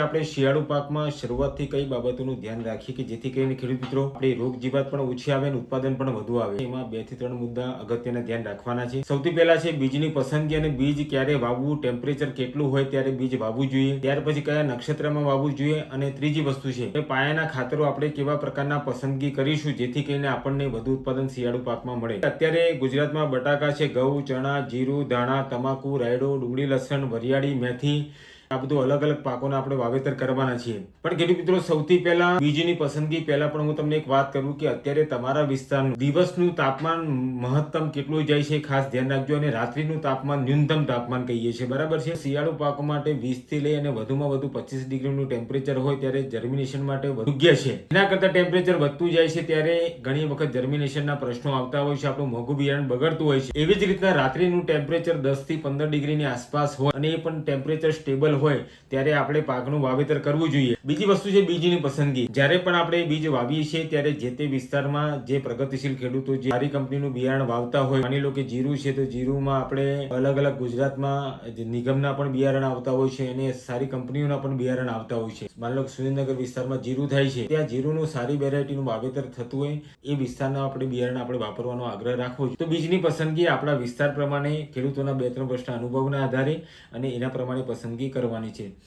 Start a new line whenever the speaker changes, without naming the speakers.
આપણે શિયાળુ પાકમાં શરૂઆતથી કઈ બાબતોનું ધ્યાન રાખીએ કે જેથી કરીને ખેડૂત મિત્રો, આપણે રોગ જીવાત પણ ઓછી આવે અને ઉત્પાદન પણ વધુ આવે. એમાં બેથી ત્રણ મુદ્દા અગત્યના ધ્યાન રાખવાના છે. સૌથી પહેલા છે બીજની પસંદગી અને બીજ ક્યારે વાવવું, ટેમ્પરેચર કેટલું હોય ત્યારે બીજ વાવવું જોઈએ. ત્યાર પછી કયા નક્ષત્રમાં વાવવું જોઈએ અને ત્રીજી વસ્તુ છે કે પાયાના ખાતરો આપણે કેવા પ્રકારના પસંદગી કરીશું જેથી કરીને આપણને વધુ ઉત્પાદન શિયાળુ પાકમાં મળે. અત્યારે ગુજરાતમાં બટાકા છે, ઘઉં, ચણા, જીરું, ધાણા, તમાકુ, રાયડો, ડુંગળી, લસણ, વરિયાળી, મેથી આ બધું અલગ અલગ પાકોના આપણે વાવેતર કરવાના છીએ. પણ ખેડૂત મિત્રો, સૌથી પહેલા બીજની પસંદગી પહેલા પણ હું તમને એક વાત કરું કે અત્યારે તમારા વિસ્તારનું દિવસનું તાપમાન મહત્તમ કેટલું જાય છે ખાસ ધ્યાન રાખજો અને રાત્રિનું તાપમાન ન્યૂનતમ તાપમાન કહીએ છીએ. બરાબર છે? શિયાળુ પાકો માટે વીસથી લઈ અને વધુમાં વધુ પચીસ ડિગ્રીનું ટેમ્પરેચર હોય ત્યારે જર્મિનેશન માટે યોગ્ય છે. એના કરતાં ટેમ્પરેચર વધતું જાય છે ત્યારે ઘણી વખત જર્મિનેશનના પ્રશ્નો આવતા હોય છે, આપણું મોઘું બિયારણ બગડતું હોય છે. એવી જ રીતના રાત્રિનું ટેમ્પરેચર દસથી પંદર ડિગ્રીની આસપાસ હોય અને એ પણ ટેમ્પરેચર સ્ટેબલ હોય ત્યારે આપણે પાકનું વાવેતર કરવું જોઈએ. બીજી વસ્તુ છે બીજની પસંદગી. જ્યારે પણ આપણે બીજ વાવીએ છીએ ત્યારે જે તે વિસ્તારમાં જે પ્રગતિશીલ ખેડૂતો જે સારી કંપનીનું બિયારણ વાવતા હોય, માની લો કે જીરું છે તો જીરુમાં આપણે અલગ અલગ ગુજરાતમાં નિગમના પણ બિયારણ આવતા હોય છે અને સારી કંપનીઓના પણ બિયારણ આવતા હોય છે. માની લો કે સુરેન્દ્રનગર વિસ્તારમાં જીરું થાય છે, ત્યાં જીરુનું સારી વેરાયટીનું વાવેતર થતું હોય, એ વિસ્તારના આપણે બિયારણ આપણે વાપરવાનો આગ્રહ રાખવો જોઈએ. તો બીજની પસંદગી આપણા વિસ્તાર પ્રમાણે ખેડૂતોના બે ત્રણ વર્ષના અનુભવના આધારે અને એના પ્રમાણે પસંદગી કરવાની છે